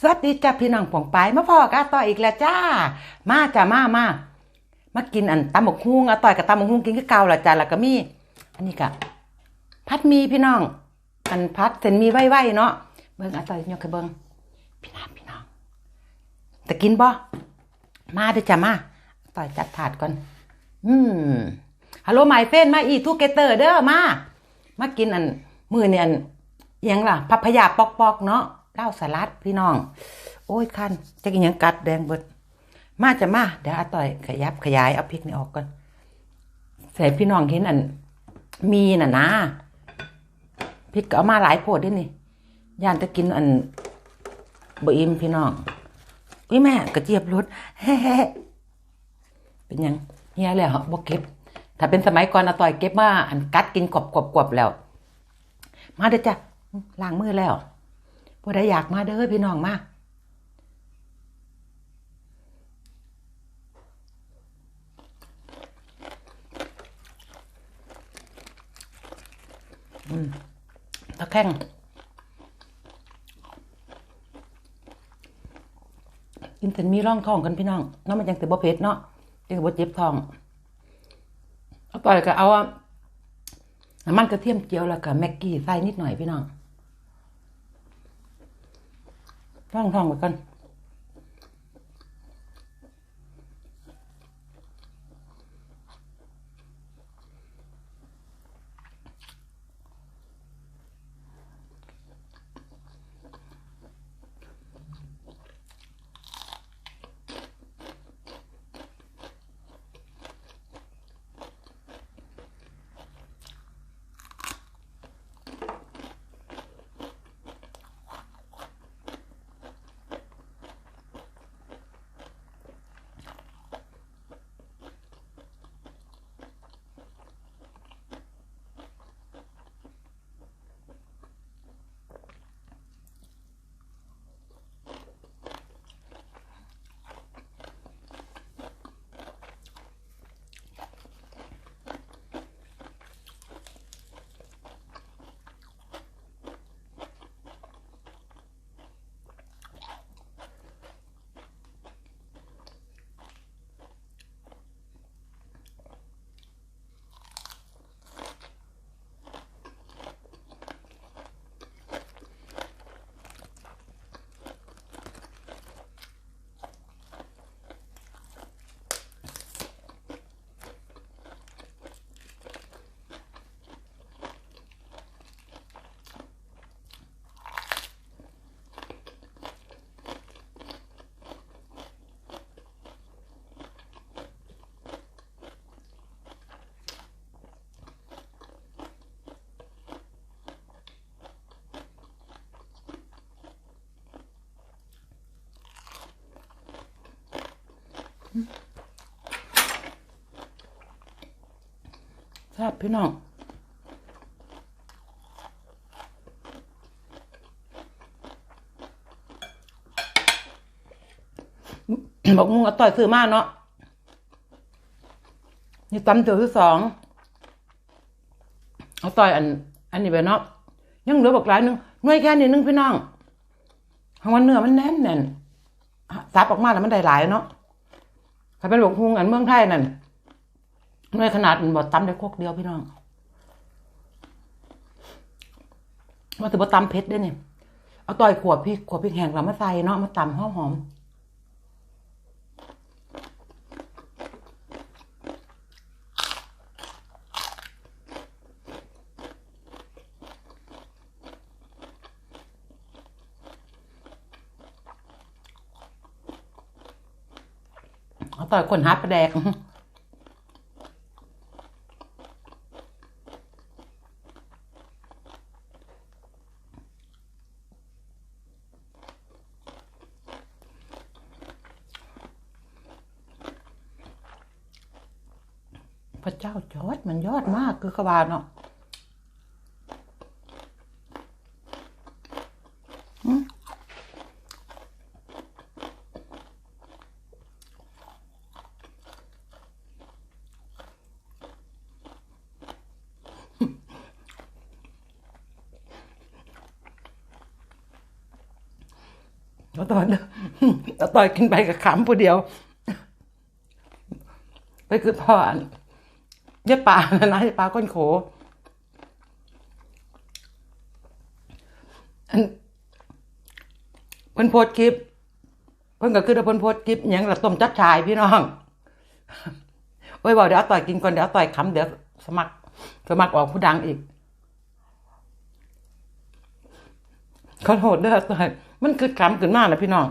สวัสดีจ้าพี่น้องป่องปายมาพ่อกับอาต่อยอีกแล้วจ้า มาจ้ามามามากินอันตำบักฮุ้งอาต่อยกับตำบักฮุ้งกินก็เก่าละจ้าแล้วก็มี อันนี้ก็พัดมีพี่น้อง อันพัดเส้นมีไว้ๆเนาะเบิ่งอาต่อยยกให้เบิ่งพี่น้องพี่น้องจะกินบ่มาเด้อจ้ามาต่อยจัดถาดก่อน อืมฮัลโหลไมเฟนมาอีทูเกเตอร์เด้อมามากินอันมือเนี่ยอันยังล่ะพับพยาปอกๆเนาะ เหล้าสลัดพี่น้อง โอ้ยคันจะกินยังกัดแดงเบิดมาจะมาเดี๋ยวอาต่อยขยับขยายเอาพริกนี่ออกก่อนใส่พี่น้องเห็นอัน มีน่ะนะพริกก็เอามาหลายโพดด้วยนี่ย่านจะกินอันบอิมพี่น้องอุ้ยแม่กระเจี๊ยบรสแฮ่เป็นยังเฮียแล้วบ่เก็บ ถ้าเป็นสมัยก่อนอาต่อยเก็บมาอันกัดกินกรอบๆๆแล้ว มาเด้อจ้ะล้างมือแล้ว ผู้ใดอยากมาเด้อพี่น้องมาอืมตะแคงกินเส้นหมีร่องท้องกันพี่น้องเนาะมันยังแต่บ่เผ็ดเนาะยังแต่บ่เจ็บท้องเอาต่อยก็เอาน้ำมันกระเทียมเจียวแล้วก็แม็กกี้ใส่นิดหน่อยพี่น้อง ร่องท้อ แซ่บพี่น้องบอกมึงเอาต่อยซื้อมากเนาะนี่ตำเตียวที่สองเอาต่อยอัน อันนี้ไปเนาะยังเหลือบอกหลายนึงหน่วยแค่นี้นึงพี่น้องทางวันเนื้อมันแน่นแน่นซับออกมาแล้วมันได้หลายเนาะถ้าเป็นบอกฮุงอันเมืองไทยนั่น หน่วยขนาดมันบอตำได้โคกเดียวพี่น้องว่าถือว่าตำเผ็ดได้เนี่ยเอาต่อยขวบพริกขวบพริกแห้งเรามาใส่เนาะมาตำหอมหอมเอาต่อยคนหาปลาแดก พระเจ้าจอดมันยอดมาก คือกระบาลเนาะอืมแล้วตอนแล้วต่อยกินไปกับขำผู้เดียว ไปคือพ่อ อันยายป่านะนะยายป่าก้นโขเพิ่นโพสคลิป เพิ่นก็คือเพิ่นโพสคลิปอหยังละต้มจับชายพี่น้องโอ้ยบอกเดี๋ยวเอาต่อยกินก่อนเดี๋ยวเอาต่อยคำเดี๋ยวสมัครสมัครออกผู้ดังอีกขอโทษเด้อต่อยมันคือคำขึ้นมากนะพี่น้อง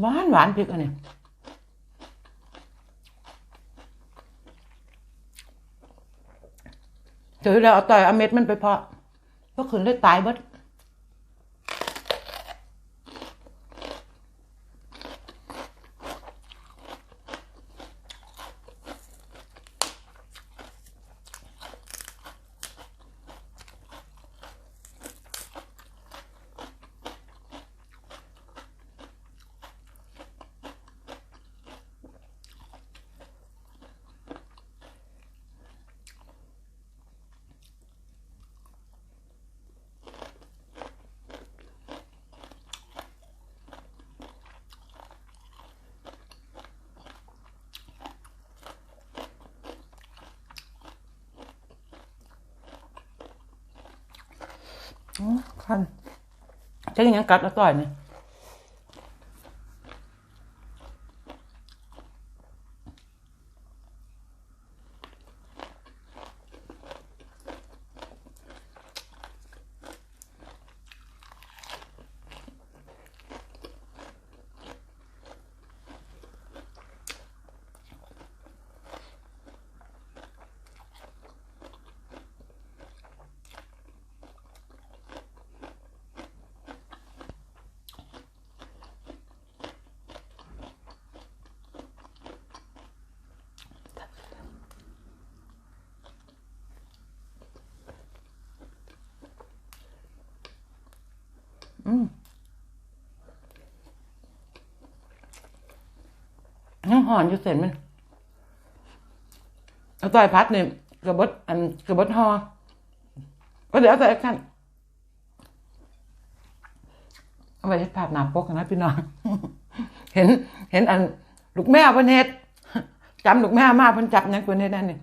หวานหวานพริกอันนี้ เจอแล้วเอาต่อยเอาเม็ดมันไปเพาะก็คืนเลยตายเบิด คันจะยังไงกัดแล้วต่อยเนี่ย อืมยังหอนอยู่เสร็จมันเอาต่อยพัดเนี่ยกระบดอันกระบดหอก็เดี๋ยวเอาใส่กันเอาไปเฮ็ดภาพหนาปกนะพี่น้อง เห็น เห็นอันลูกแม่เพิ่นเฮ็ดจำลูกแม่มาเพิ่นจับหยังเพิ่นเฮ็ดนั่นนี่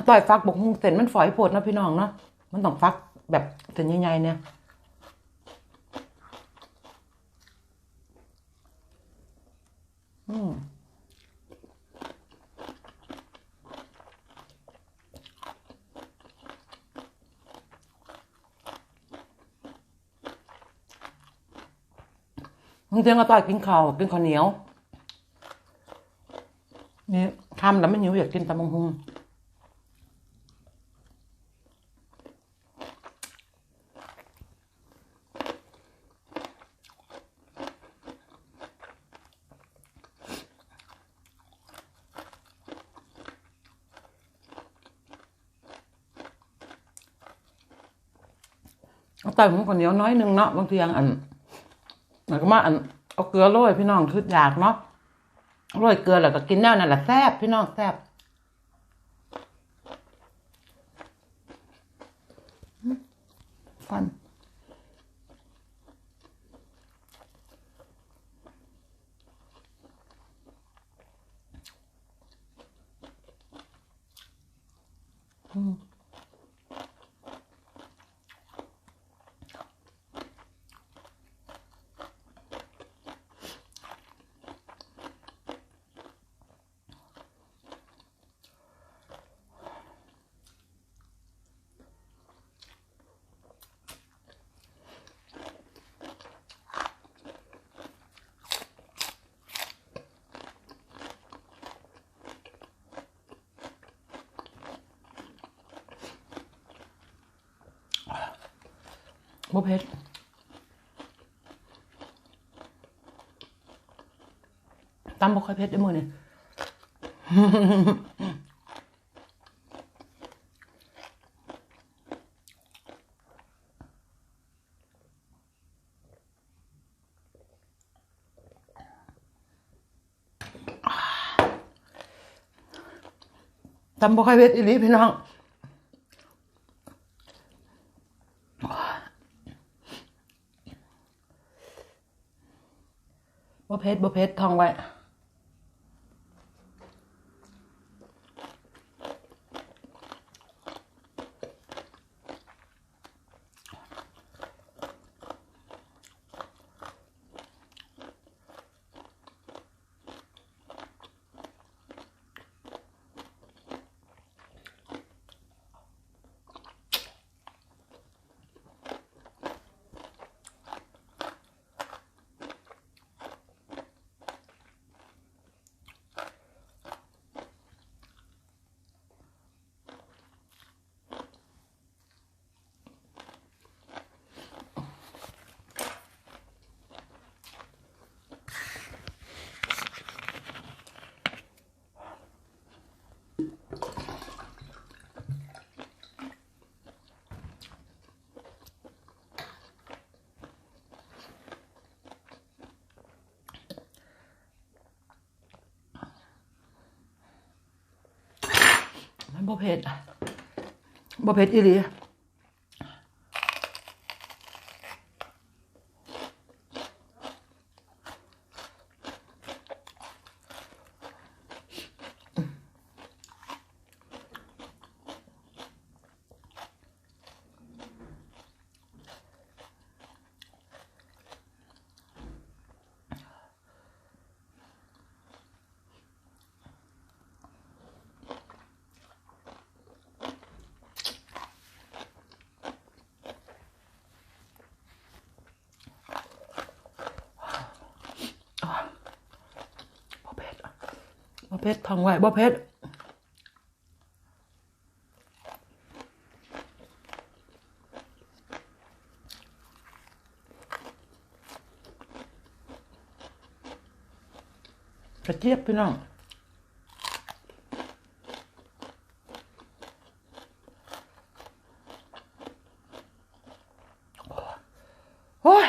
เอาต่อยฟักบกฮุงเส้นมันฝอยโพดนะพี่น้องเนาะมันต้องฟักแบบเส้นใหญ่ๆเนี่ยอืมบางทีก็ต่อยกินข้าวกินข้าวเหนียวนี่ทำแล้วไมันหิวอยากกินตำบักหุง ต่อยผมคนเหนียวน้อยหนึงเนาะบางทีอันอันแล้วก็มาอันเอาเกลือโรยพี่น้องคืออยากเนาะโรยเกลือแล้วก็กินแนวนั่นแหละแซ่บพี่น้องแซ่บอืมฟัน บ่เผ็ดตำบ่ค่อยเผ็ดได้อมื้อนี้ตำบ่ค่อยเผ็ดอีหลีพี่น้อง บ่เพชรบ่เพชรทองไว้ มัน บ่เผ็ดบ่เผ็ดอีหลี เพชรทองไว้บ่เพชรกระเจี๊ยบพี่น้อง โอ้ย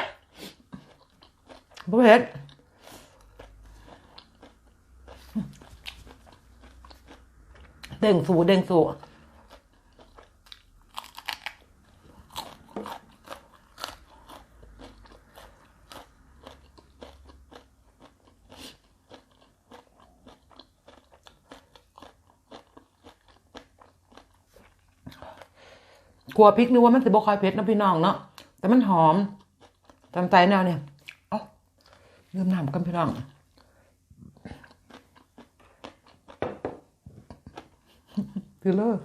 บ่เผ็ดเด้งสูเด้งสูกลัวพริกนึกว่ามันสิบคอยเผ็ดนะพี่น้องเนาะแต่มันหอมตามใจแนวเนี่ยเอ้าลืมน้ำกันพี่น้อง ฟิลเลอร์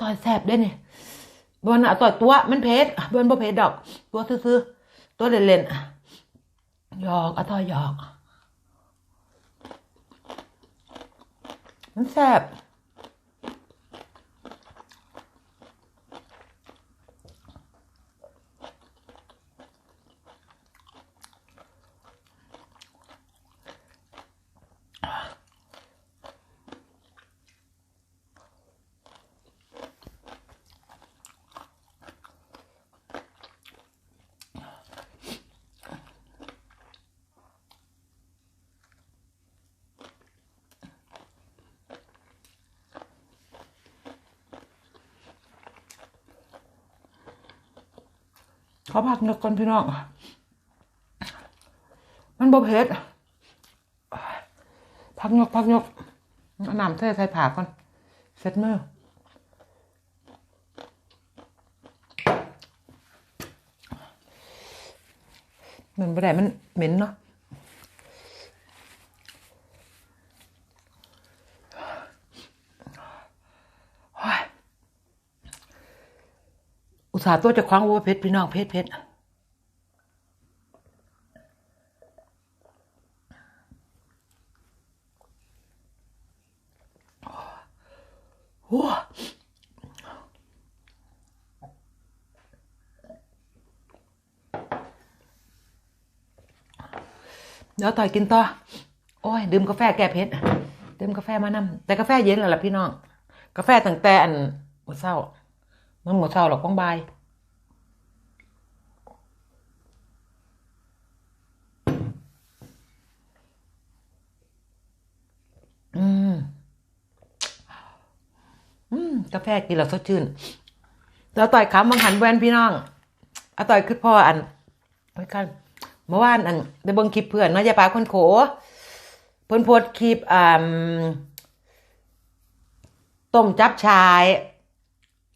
ต่อยแสบได้เนี่ยบนอะต่อยตัวมันเพชรบนบ่เพชรดอก ตัวซื้อๆตัวเล่นๆหยอกอะต่อยหยอก มันแสบ ขาพักนึกก่อนพี่น้อง มันบ่เผ็ดพักยกพักยกเอาน้ำเทใส่ผักก่อนเสร็จมือมันบ่ได้มันเหม็นเนาะ อุตส่าห์ตัวจะคว้างว่าเพชรพี่น้องเพชรเพชรโอ้เดี๋ยวต่อยกินต่อ โอ้ย ดื่มกาแฟแก้เพชรดื่มกาแฟมานำแต่กาแฟเย็นแล้วล่ะพี่น้อง กาแฟตั้งแต่อันมื้อเช้า มันหมดเช้าหรอกป้องบายอืม อืมกาแฟกินแล้วสดชื่นแล้วต่อยขำมังหันแวนพี่น้องอาต่อยคือพ่ออันไว้กันเมื่อวานอันได้เบิ่งคลิปเพื่อนเนาะยายปลาคนโขเพิ่นโพสคลิปอ่าต้มจับชาย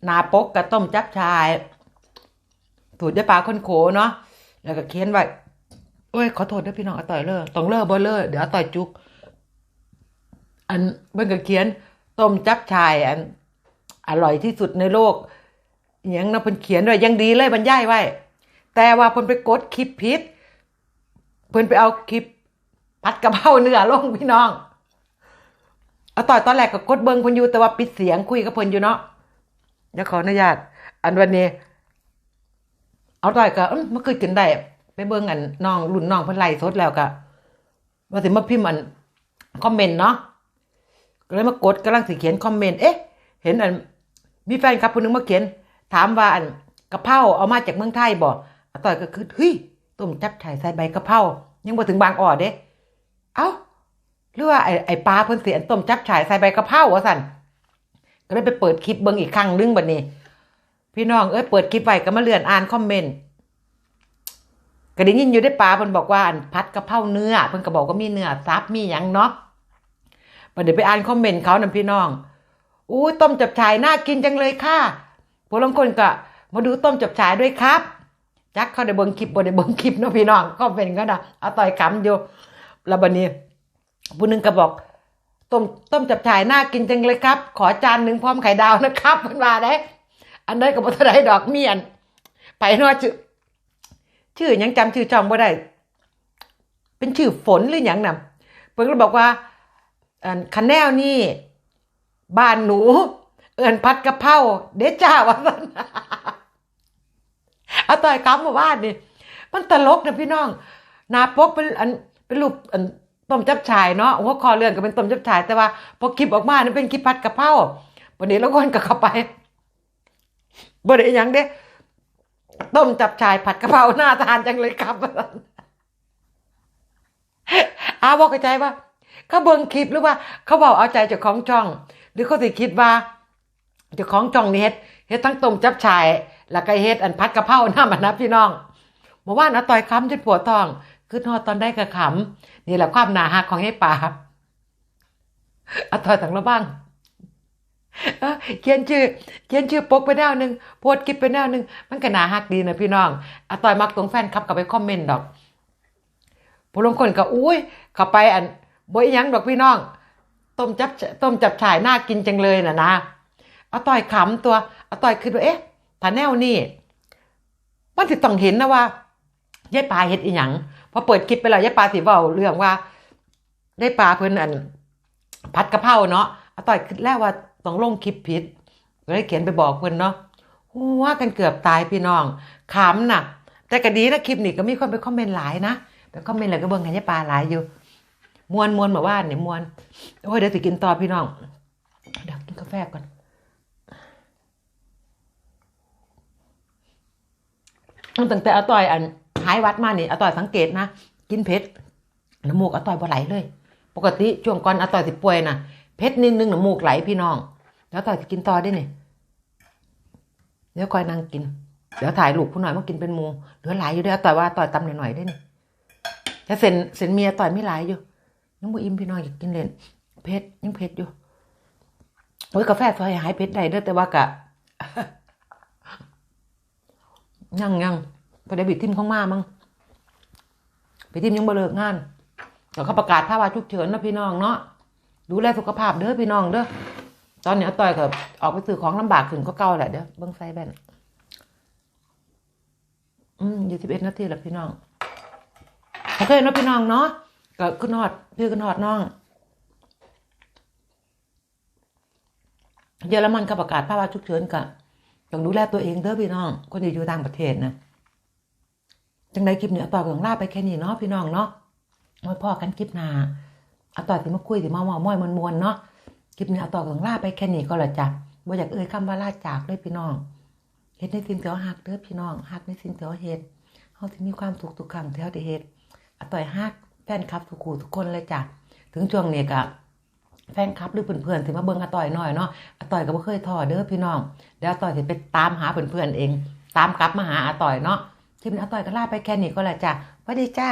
นาปกกับต้มจับชายถูดยปลาคนโขเนาะแล้วก็เขียนไว้โอ้ยขอโทษด้วยพี่น้องอต่อยเลอต้องเลอบ่เลอเดี๋ยวต่อยจุก อันเบิ่งก็เขียน ต้มจับชายอัน อร่อยที่สุดในโลกอหยังนะเพิ่นเขียนไว้ยังดีเลยบรรยายไว้ แต่ว่าเพิ่นไปกดคลิปผิดเพิ่นไปเอาคลิปผัดกระเพราเนื้อลงพี่น้องเอาต่อยตอนแรกก็กดเบิ่งเพิ่นอยู่แต่ว่าปิดเสียงคุยกับเพิ่นอยู่เนาะ เดี๋ยวขออนุญาต อันวันนี้ เอาต่อยก็เมมันคือกินได้ไปเบิ่งอันน้องรุ่นน้องเพิ่นไล่สดแล้วก็ว่าสิมาพิมพ์อันคอมเมนต์เนาะก็เลยมากดกำลังสิเขียนคอมเมนต์เอ๊ะ เห็นอัน มีแฟนคลับคนหนึงมาเขียน ถามว่าอันกะเพราเอามาจากเมืองไทยบ่อาต่อยก็คือเฮ้ยต้มจับฉ่ายใส่ใบกะเพรายังบ่ถึงบางอ่อเด้ เอ้าหรือว่าไอ้ไอ้ปลาเพิ่นสิอันต้มจับฉ่ายใส่ใบกะเพราว่าซั่น ก็เลยไปเปิดคลิปเบิ่งอีกครั้งนึงบัดนี้ พี่น้องเอ้ยเปิดคลิปไว้ก็มาเลื่อนอ่านคอมเมนต์ก็ได้ยินอยู่ได้ปลาเพิ่นบอกว่าอันพัดกระเพราเนื้อเพิ่นก็บอกว่ามีเนื้อซับมีหยังเนาะบัดเดี๋ยวไปอ่านคอมเมนต์เขานํพี่น้องอู้ต้มจับฉายน่ากินจังเลยค่ะผู้ลางคนก็มาดูต้มจับฉายด้วยครับจักเขาได้เบิ่งคลิปบ่ได้เบิ่งคลิปเนาะพี่น้องคอมเมนต์ก็นะเอาต่อยคำอยู่แล้วบัดนี้ผู้หนึงก็บอก ต้มต้มจับฉ่ายน่ากินจังเลยครับ ขอจานหนึ่งพร้อมไข่ดาวนะครับเพิ่นว่าได้อันนั้นก็บ่เท่าไดดอกเมียน ไปนาะชื่อชื่อยังจำชื่อจองบ่ได้ เป็นชื่อฝนหรือหยังน่ะเพิ่นก็บอกว่าอันคันแนวนี่บ้านหนู เอินผัดกะเพราเดจ้าว่าซั่นเอาต่อยคำมาว่านี่มันตลกนะพี่น้องนาปกเป็นอันเป็นรูปอัน ต้มจับฉายเนาะหัวคอเรื่องก็เป็นต้มจับฉายแต่ว่าพอคลิปออกมานี่เป็นคลิปผัดกะเพราวันนี้แล้วคนก็เข้าไปบ่ได้ยังเด้ต้มจับฉายผัดกะเพราหน้าทานจังเลยครับอาบอกเข้าใจว่าเขาเบิ่งคลิปหรือว่า เขาบอกเอาใจเจ้าของช่อง หรือเขาสิคิดว่าเจ้าของช่องนี่เฮ็ดเฮ็ดทั้งต้มจับฉาย แล้วก็เฮ็ดอันผัดกะเพราหน้ามันนะพี่น้องเมื่อวานอาต่อยคำจนปวดท้อง คือทอดตอนได้กระขำนี่แหละความหนาหักของไอ้ป่าอาต่อยถังละบ้างเออเขียนชื่อ เขียนชื่อปกไปแนวหนึ่งโพสต์คลิปไปแนวหนึ่งมันก็นาฮักดีนะพี่น้องอาต่อยมักตรงแฟนคลับก็ไปคอมเมนต์ดอกผู้ลงคนก็อุ้ยเข้าไปอันบ่อีหยังดอกพี่น้อง ต้มจับต้มจับฉายน่ากินจังเลยน่ะนะอาต่อยขำตัวอาต่อยคิดว่าเอ๊ะถ้าแนวนี่มันสิต้องเห็นนะว่ายายปลาเฮ็ดอีหยัง พอเปิดคลิปไปแล้วยายปลาสิเว้าเรื่องว่าได้ปลาเพิ่นอันผัดกะเพราเนาะอาต่อยคิดแล้วว่าต้องลงคลิปผิดก็เลยเขียนไปบอกเพิ่นเนาะหัวกันเกือบตายพี่น้องขำน่ะ แต่ก็ดีนะคลิปนี้ก็มีคนไปคอมเมนต์หลายนะไปคอมเมนต์แล้วก็เบิ่งให้ยายปลาหลายอยู่มวนมวนแบบว่าเนี่ยมวนโอ้ยเดี๋ยวสิกินต่อพี่น้องเดี๋ยวกินกาแฟก่อนตั้งแต่อาต่อยอัน หายวัดมาเนี่ยอาต่อยสังเกตนะ กินเผ็ดน้ำมูกอาต่อยบ่ไหลเลย ปกติช่วงก่อนอาต่อยสิป่วยนะเผ็ดนิดนึงน้ำมูกไหลพี่น้อง แล้วต่อยกินต่อได้เนี่ยเดี๋ยวคอยนั่งกิน เดี๋ยวถ่ายรูปผู้หน่อยมากินเป็นหมูเหลือหลายอยู่เด้อต่อยว่าต่อยตำหน่อยๆได้เนี่ยถ้าเส้นเส้นเมียต่อยไม่หลายอยู่ยังบ่อิ่มพี่น้องอยากกินเล่นเผ็ดยังเผ็ดอยู่โอ้ยกาแฟซอยหายเผ็ดได้เด้อแต่ว่ากะยังยัง พอได้บิดทิมข้องมามั้งไปทิมยังบ่เลิกงานเดี๋ยวเขาประกาศภาวะฉุกเฉินนะพี่น้องเนาะดูแลสุขภาพเด้อพี่น้องเด้อตอนนี้ต่อยกับออกไปซื้อของลำบากขึ้นก็เก่าแหละเด้อเบิ้งไซแบนอืมยี่สิบเอ็ดนาทีแล้วพี่น้องโอเคเนาะพี่น้องเนาะก็ขึ้นฮอดพี่ขึ้นฮอดน้องเยอรมันก็ประกาศภาวะฉุกเฉินกะต้องดูแลตัวเองเด้อพี่น้อง คนที่อยู่ต่างประเทศนะ จังไดคลิปนี้อาต่อยก็ต้องลาไปแค่นี้เนาะพี่น้องเนาะไว้พ่อกันคลิปหน้าอาต่อยสิมาคุยสิมาเว่าม้อยมวนๆเนาะคลิปนี้เอาต่อของลาไปแค่นี้ก็ละจ้ะบ่อยากเอ่ยคำว่าลาจากเลยพี่น้องเฮ็ดในสิ่งที่เฮาฮักเด้อพี่น้องฮักในสิ่งที่เฮาเฮ็ดเฮาสิมีความสุขทุกครั้งที่เฮาได้เฮ็ดอาต่อยฮักแฟนคลับทุกคู่ทุกคนเลยจ้ะถึงช่วงนี้ก็แฟนคลับหรือเพื่อนๆสิมาเบิ่งอาต่อยหน่อยเนาะอาต่อยก็บ่เคยท้อเด้อพี่น้องเดี๋ยวอาต่อยสิไปตามหาเพื่อนๆเอง ตามกลับมาหาอาต่อยเนาะ คลิปนี้อาต่อยก็ลาไปแค่นี้ก็แล้วจ้ะสวัสดีจ้า